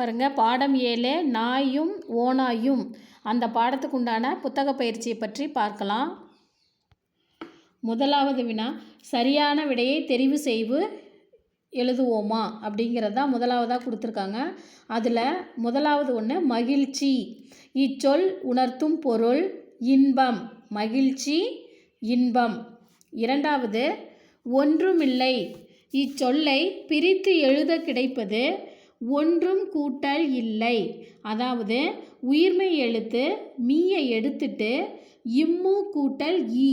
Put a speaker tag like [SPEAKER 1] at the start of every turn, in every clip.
[SPEAKER 1] பாருங்கள் பாடம் ஏழு நாயும் ஓனாயும் அந்த பாடத்துக்கு உண்டான புத்தக பயிற்சியை பற்றி பார்க்கலாம். முதலாவது வினா சரியான விடையை தெரிவு செய்வு எழுதுவோமா? அப்படிங்கிறது தான் முதலாவதாக கொடுத்துருக்காங்க. அதில் முதலாவது ஒன்று மகிழ்ச்சி. இச்சொல் உணர்த்தும் பொருள் இன்பம். மகிழ்ச்சி இன்பம். இரண்டாவது ஒன்றுமில்லை. இச்சொல்லை பிரித்து எழுத கிடைப்பது ஒன்றும் கூட்டல் இல்லை. அதாவது உயிர்மெய் எழுத்து மீயை எடுத்துட்டு இம்மு கூட்டல் ஈ.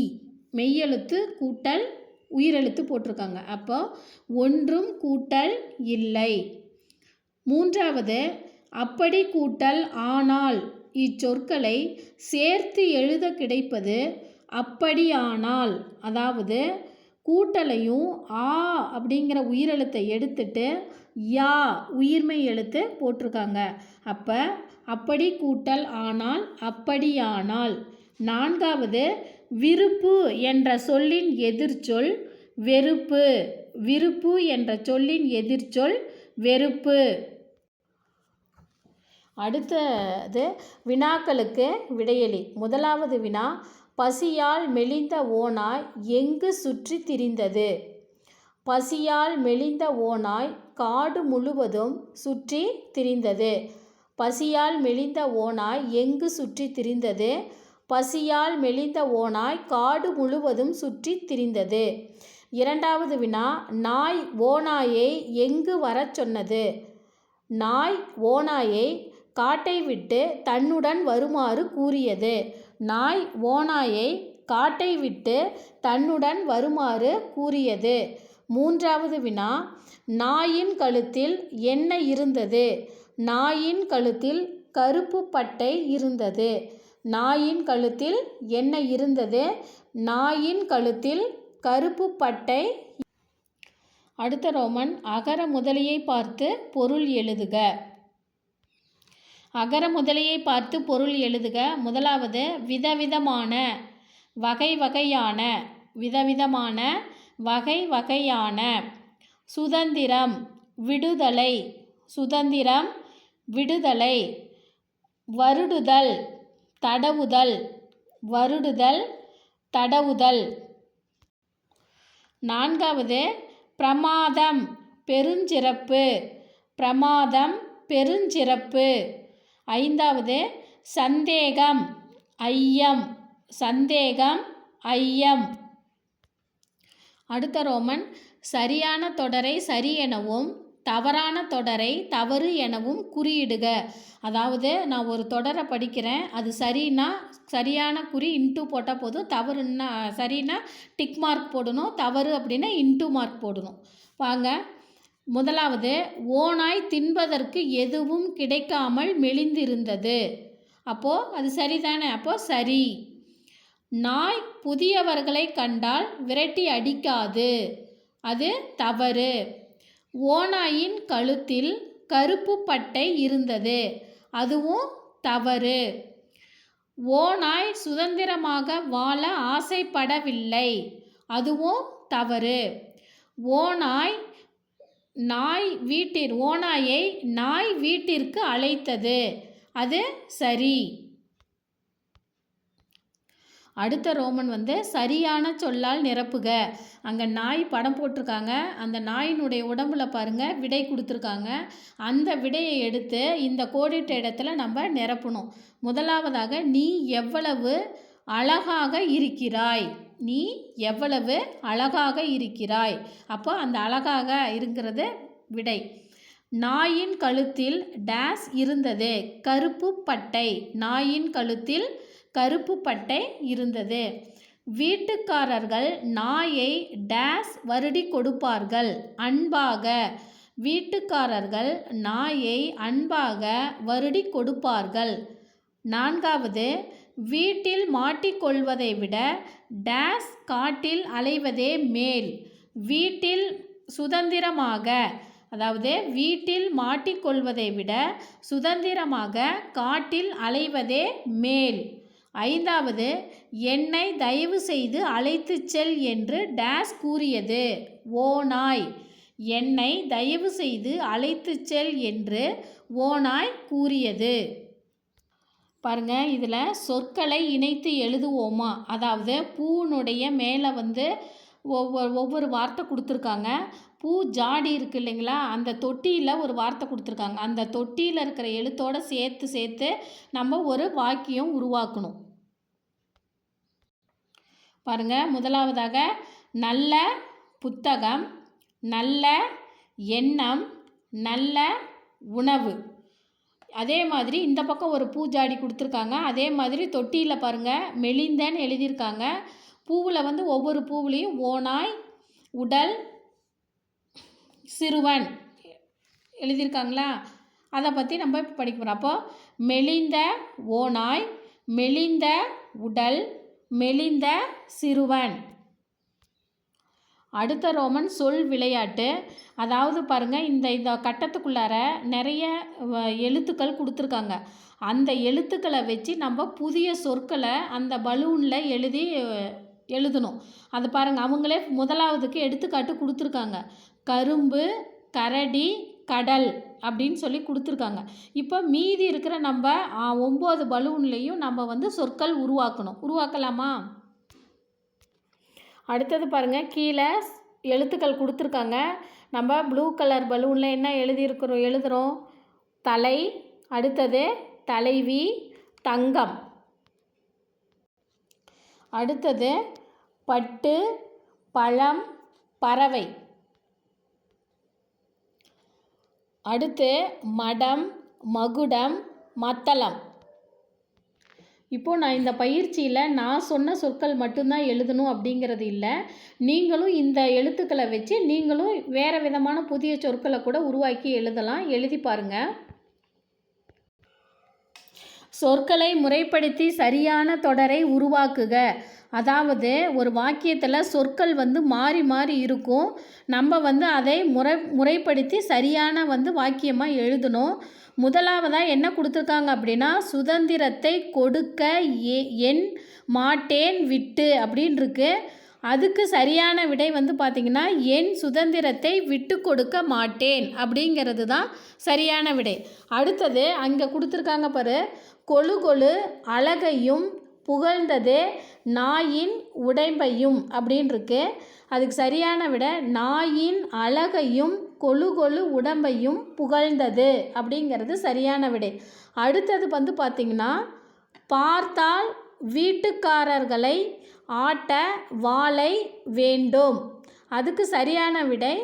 [SPEAKER 1] மெய்யெழுத்து கூட்டல் உயிரெழுத்து போட்டிருக்காங்க. அப்போ ஒன்றும் கூட்டல் இல்லை. மூன்றாவது அப்படி கூட்டல் ஆனால். இச்சொற்களை சேர்த்து எழுத கிடைப்பது அப்படியானால். அதாவது கூட்டலையும் ஆ அப்படிங்கிற உயிரெழுத்தை எடுத்துட்டு யா உயிர்மெய் எழுத்து போட்டிருக்காங்க. அப்போ அப்படி கூட்டல் ஆனால் அப்படியானால். நான்காவது விருப்பு என்ற சொல்லின் எதிர்ச்சொல் வெறுப்பு. விருப்பு என்ற சொல்லின் எதிர்ச்சொல் வெறுப்பு. அடுத்தது வினாக்களுக்கு விடையளி. முதலாவது வினா பசியால் மெலிந்த ஓனாய் எங்கு சுற்றி திரிந்தது? பசியால் மெலிந்த ஓநாய் காடு முழுவதும் சுற்றி திரிந்தது. பசியால் மெலிந்த ஓநாய் எங்கு சுற்றி திரிந்தது? பசியால் மெலிந்த ஓநாய் காடு முழுவதும் சுற்றி திரிந்தது. இரண்டாவது வினா நாய் ஓநாயை எங்கு வரச் சொன்னது? நாய் ஓநாயை காட்டை விட்டு தன்னுடன் வருமாறு கூறியது. நாய் ஓநாயை காட்டை விட்டு தன்னுடன் வருமாறு கூறியது. மூன்றாவது வினா நாயின் கழுத்தில் என்ன இருந்தது. நாயின் கழுத்தில் கருப்பு பட்டை இருந்தது. நாயின் கழுத்தில் என்ன இருந்தது. நாயின் கழுத்தில் கருப்பு பட்டை அடுத்த ரோமன் அகர முதலியை பார்த்து பொருள் எழுதுக. அகர முதலியை பார்த்து பொருள் எழுதுக. முதலாவது விதவிதமான வகை வகையான விதவிதமான வகை வகையான சுதந்திரம் விடுதலை சுதந்திரம் விடுதலை வருடுதல் தடவுதல் வருடுதல் தடவுதல். நான்காவது பிரமாதம் பெருஞ்சிறப்பு. பிரமாதம் பெருஞ்சிறப்பு. ஐந்தாவது சந்தேகம் ஐயம். சந்தேகம் ஐயம். அடுத்த ரோமன் சரியான தொடரை சரி எனவும் தவறான தொடரை தவறு எனவும் குறியிடுக. அதாவது நான் ஒரு தொடரை படிக்கிறேன் அது சரின்னா சரியான குறி இன்ட்டு போட்டால் போதும் தவறுன்னா சரின்னா டிக் மார்க் போடணும் தவறு அப்படின்னா இன்ட்டு மார்க் போடணும். வாங்க முதலாவது ஓனாய் தின்பதற்கு எதுவும் கிடைக்காமல் மெலிந்திருந்தது. அப்போது அது சரிதானே? அப்போது சரி. நாய் புதியவர்களை கண்டால் விரட்டி அடிக்காது. அது தவறு. ஓநாயின் கழுத்தில் கருப்பு பட்டை இருந்தது. அதுவும் தவறு. ஓநாய் சுதந்திரமாக வாழ ஆசைப்படவில்லை. அதுவும் தவறு. ஓநாய் நாய் வீட்டிற் ஓநாயை நாய் வீட்டிற்கு அழைத்தது. அது சரி. அடுத்த ரோமன் வந்து சரியான சொல்லால் நிரப்புக. அங்கே நாய் படம் போட்டிருக்காங்க. அந்த நாயினுடைய உடம்புல பாருங்கள் விடை கொடுத்துருக்காங்க. அந்த விடையை எடுத்து இந்த கோடிட்ட இடத்துல நம்ம நிரப்பணும். முதலாவதாக நீ எவ்வளவு அழகாக இருக்கிறாய்? நீ எவ்வளவு அழகாக இருக்கிறாய்? அப்போ அந்த அழகாக இருக்கிறது விடை. நாயின் கழுத்தில் டேஸ் இருந்தது கருப்பு பட்டை. நாயின் கழுத்தில் கருப்பு பட்டை இருந்தது. வீட்டுக்காரர்கள் நாயை டேஸ் வருடி கொடுப்பார்கள். அன்பாக. வீட்டுக்காரர்கள் நாயை அன்பாக வருடி கொடுப்பார்கள். நான்காவது வீட்டில் மாட்டிக்கொள்வதை விட டேஸ் காட்டில் அலைவதே மேல். வீட்டில் சுதந்திரமாக அதாவது வீட்டில் மாட்டிக்கொள்வதை விட சுதந்திரமாக காட்டில் அலைவதே மேல். ஐந்தாவது என்னை தயவு செய்து அழைத்து செல் என்று டேஸ் கூறியது. ஓ நாய் என்னை தயவு செய்து அழைத்து செல் என்று ஓநாய் கூறியது. பாருங்க இதில் சொற்களை இணைத்து எழுதுவோமா? அதாவது பூனுடைய மேலே வந்து ஒவ்வொரு ஒவ்வொரு வார்த்தை கொடுத்துருக்காங்க. பூ ஜாடி இருக்குது இல்லைங்களா? அந்த தொட்டியில் ஒரு வார்த்தை கொடுத்துருக்காங்க. அந்த தொட்டியில் இருக்கிற எழுத்தோட சேர்த்து சேர்த்து நம்ம ஒரு வாக்கியம் உருவாக்கணும். பாருங்கள் முதலாவதாக நல்ல புத்தகம் நல்ல எண்ணம் நல்ல உணவு. அதே மாதிரி இந்த பக்கம் ஒரு பூஜாடி கொடுத்துருக்காங்க. அதே மாதிரி தொட்டியில் பாருங்கள் மெலிந்தன்னு எழுதியிருக்காங்க. பூவில் வந்து ஒவ்வொரு பூவுலேயும் ஓநாய் உடல் சிறுவன். எழுதியிருக்காங்களா? அதை பற்றி நம்ம இப்போ படிக்க போகிறோம் அப்போ மெலிந்த ஓநாய் மெலிந்த உடல் மெலிந்த சிறுவன். அடுத்த ரோமன் சொல் விளையாட்டு. அதாவது பாருங்கள் இந்த இந்த கட்டத்துக்குள்ளார நிறைய வ- எழுத்துக்கள் கொடுத்துருக்காங்க. அந்த எழுத்துக்களை வச்சு நம்ம புதிய சொற்களை அந்த பலூனில் எழுதி எழுதணும். அது பாருங்கள் அவங்களே முதலாவதுக்கு எடுத்துக்காட்டு கொடுத்துருக்காங்க. கரும்பு கரடி கடல் அப்படின்னு சொல்லி கொடுத்துருக்காங்க. இப்போ மீதி இருக்கிற நம்ம ஒம்பது பலூன்லேயும் நம்ம வந்து சொற்கள் உருவாக்கணும். உருவாக்கலாமா? அடுத்தது பாருங்கள் கீழே எழுத்துக்கள் கொடுத்துருக்காங்க. நம்ம ப்ளூ கலர் பலூனில் என்ன எழுதியிருக்கிறோம் எழுதுகிறோம் தலை அடுத்தது தலைவி தங்கம். அடுத்தது பட்டு பழம் பறவை. அடுத்து மடம் மகுடம் மத்தளம். இப்போது நான் இந்த பயிற்சியில் நான் சொன்ன சொற்கள் மட்டும்தான் எழுதணும் அப்படிங்கிறது இல்லை. நீங்களும் இந்த எழுத்துக்களை வச்சு நீங்களும் வேறு விதமான புதிய சொற்களை கூட உருவாக்கி எழுதலாம். எழுதி பாருங்கள் சொற்களை முறைப்படுத்தி சரியான தொடரை உருவாக்குக. அதாவது ஒரு வாக்கியத்தில் சொற்கள் வந்து மாறி மாறி இருக்கும். நம்ம வந்து அதை முறை முறைப்படுத்தி சரியான வந்து வாக்கியமாக எழுதணும். முதலாவதாக என்ன கொடுத்துருக்காங்க அப்படின்னா சுதந்திரத்தை கொடுக்க ஏ என் மாட்டேன் விட்டு அப்படின்னு இருக்கு அதுக்கு சரியான விடை வந்து பார்த்திங்கன்னா என் சுதந்திரத்தை விட்டு கொடுக்க மாட்டேன் அப்படிங்கிறது தான் சரியான விடை. அடுத்தது அங்கே கொடுத்துருக்காங்க பாரு கொழு கொழு அழகையும் புகழ்ந்தது நாயின் உடைம்பையும் அப்படின்ருக்கு. அதுக்கு சரியான விட நாயின் அழகையும் கொழு கொழு உடம்பையும் புகழ்ந்தது அப்படிங்கிறது சரியான விடை. அடுத்தது வந்து பார்த்திங்கன்னா பார்த்தால் வீட்டுக்காரர்களை ஆட்ட வாளை வேண்டும். அதுக்கு சரியான விடை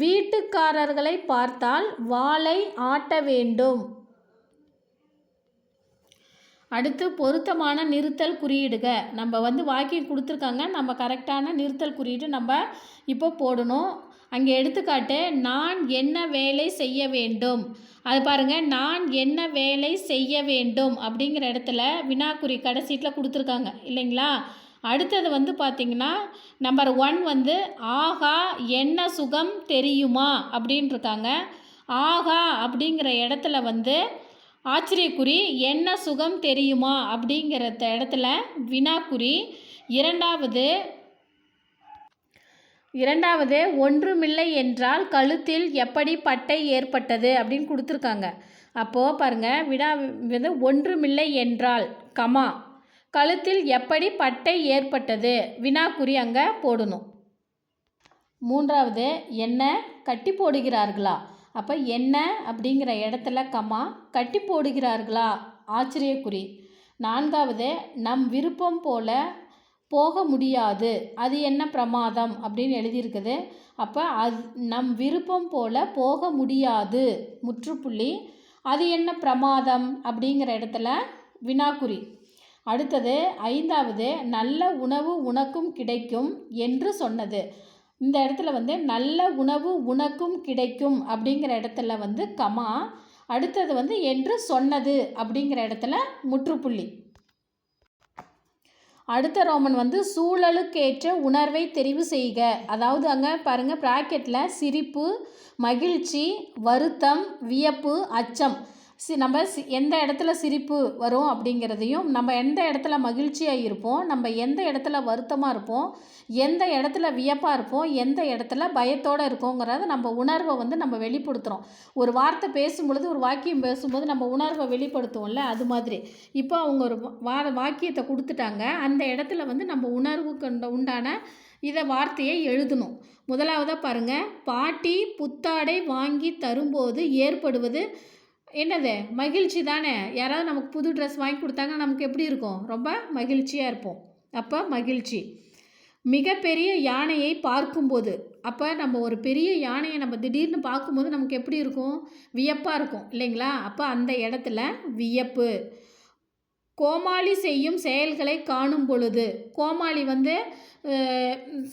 [SPEAKER 1] வீட்டுக்காரர்களை பார்த்தால் வாளை ஆட்ட வேண்டும். அடுத்து பொருத்தமான நிறுத்தல் குறியீடுக. நம்ம வந்து வாக்கியம் கொடுத்துருக்காங்க. நம்ம கரெக்டான நிறுத்தல் குறியீடு நம்ம இப்போ போடணும். அங்கே எடுத்துக்காட்டு நான் என்ன வேலை செய்ய வேண்டும்? அது பாருங்கள் நான் என்ன வேலை செய்ய வேண்டும்? அப்படிங்கிற இடத்துல வினாக்குறி கடைசீட்டில் கொடுத்துருக்காங்க. இல்லைங்களா? அடுத்தது வந்து பார்த்திங்கன்னா நம்பர் ஒன் வந்து ஆஹா என்ன சுகம் தெரியுமா? அப்படின்ட்டுருக்காங்க ஆகா ஆஹா அப்படிங்கிற இடத்துல வந்து ஆச்சரியக்குறி என்ன சுகம் தெரியுமா? அப்படிங்கிற இடத்துல வினாக்குறி இரண்டாவது இரண்டாவது ஒன்றுமில்லை என்றால் கழுத்தில் எப்படி பட்டை ஏற்பட்டது? அப்படின்னு கொடுத்துருக்காங்க. அப்போது பாருங்கள் வினா வந்து ஒன்றுமில்லை என்றால் கமா கழுத்தில் எப்படி பட்டை ஏற்பட்டது? வினாக்குறி அங்கே போடணும். மூன்றாவது என்ன கட்டி போடுகிறார்களா? அப்போ என்ன அப்படிங்கிற இடத்துல கம்மா கட்டி போடுகிறார்களா? ஆச்சரியக்குறி. நான்காவது நம் விருப்பம் போல போக முடியாது. அது என்ன பிரமாதம்? அப்படின்னு எழுதியிருக்குது. அப்போ அது நம் விருப்பம் போல போக முடியாது. முற்றுப்புள்ளி. அது என்ன பிரமாதம்? அப்படிங்கிற இடத்துல வினாக்குறி. அடுத்தது ஐந்தாவது நல்ல உணவு உனக்கும் கிடைக்கும் என்று சொன்னது. இந்த இடத்துல வந்து நல்ல உணவு உனக்கும் கிடைக்கும் அப்படிங்கிற இடத்துல வந்து கமா அடுத்தது வந்து என்று சொன்னது அப்படிங்கிற இடத்துல முற்றுப்புள்ளி. அடுத்த ரோமன் வந்து சூழலுக்கேற்ற உணர்வை தெரிவு செய்க. அதாவது அங்கே பாருங்கள் ப்ராக்கெட்டில் சிரிப்பு மகிழ்ச்சி வருத்தம் வியப்பு அச்சம். சி நம்ம சி எந்த இடத்துல சிரிப்பு வரும் அப்படிங்கிறதையும் நம்ம எந்த இடத்துல மகிழ்ச்சியாக இருப்போம் நம்ம எந்த இடத்துல வருத்தமாக இருப்போம் எந்த இடத்துல வியப்பாக இருப்போம் எந்த இடத்துல பயத்தோடு இருக்கோங்கிறத நம்ம உணர்வை வந்து நம்ம வெளிப்படுத்துகிறோம் ஒரு வார்த்தை பேசும்பொழுது ஒரு வாக்கியம் பேசும்போது நம்ம உணர்வை வெளிப்படுத்துவோம்ல அது மாதிரி. இப்போ அவங்க ஒரு வா வாக்கியத்தை கொடுத்துட்டாங்க. அந்த இடத்துல வந்து நம்ம உணர்வு கொண்ட உண்டான இதை வார்த்தையை எழுதணும். முதலாவதாக பாருங்கள் பாட்டி புத்தாடை வாங்கி தரும்போது ஏற்படுவது என்னது? மகிழ்ச்சி தானே? யாராவது நமக்கு புது ட்ரெஸ் வாங்கி கொடுத்தாங்கன்னா நமக்கு எப்படி இருக்கும்? ரொம்ப மகிழ்ச்சியாக இருப்போம். அப்போ மகிழ்ச்சி. மிகப்பெரிய யானையை பார்க்கும்போது அப்போ நம்ம ஒரு பெரிய யானையை நம்ம திடீர்னு பார்க்கும்போது நமக்கு எப்படி இருக்கும்? வியப்பாக இருக்கும் இல்லைங்களா? அப்போ அந்த இடத்துல வியப்பு. கோமாளி செய்யும் செயல்களை காணும் பொழுது கோமாளி வந்து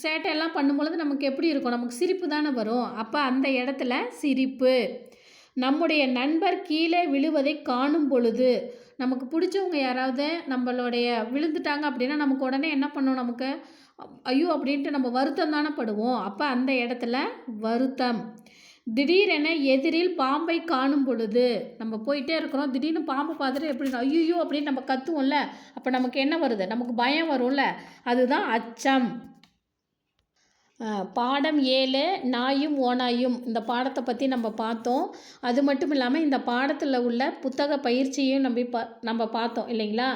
[SPEAKER 1] சேட்டையெல்லாம் பண்ணும் பொழுது நமக்கு எப்படி இருக்கும்? நமக்கு சிரிப்பு தானே வரும். அப்போ அந்த இடத்துல சிரிப்பு. நம்முடைய நண்பர் கீழே விழுவதை காணும் பொழுது நமக்கு பிடிச்சவங்க யாராவது நம்மளுடைய விழுந்துட்டாங்க அப்படின்னா நமக்கு உடனே என்ன பண்ணும் நமக்கு? ஐயோ அப்படின்ட்டு நம்ம வருத்தம் தானே படுவோம். அப்போ அந்த இடத்துல வருத்தம். திடீரென எதிரில் பாம்பை காணும் பொழுது நம்ம போயிட்டே இருக்கிறோம். திடீர்னு பாம்பை பார்த்துட்டு எப்படி ஐயோ அப்படின்னு நம்ம கத்துவோம்ல. அப்போ நமக்கு என்ன வருது? நமக்கு பயம் வரும்ல. அதுதான் அச்சம். பாடம் ஏழு நாயும் ஓனாயும் இந்த பாடத்தை பற்றி நம்ம பார்த்தோம். அது மட்டும் இல்லாமல் இந்த பாடத்தில் உள்ள புத்தக பயிற்சியையும் நம்பி பா நம்ம பார்த்தோம் இல்லைங்களா?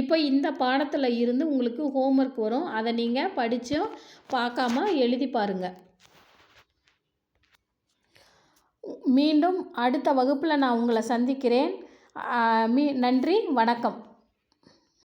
[SPEAKER 1] இப்போ இந்த பாடத்தில் இருந்து உங்களுக்கு ஹோம்ஒர்க் வரும். அதை நீங்கள் படித்தும் பார்க்காம எழுதி பாருங்கள் மீண்டும் அடுத்த வகுப்பில் நான் உங்களை சந்திக்கிறேன். மீ நன்றி வணக்கம்.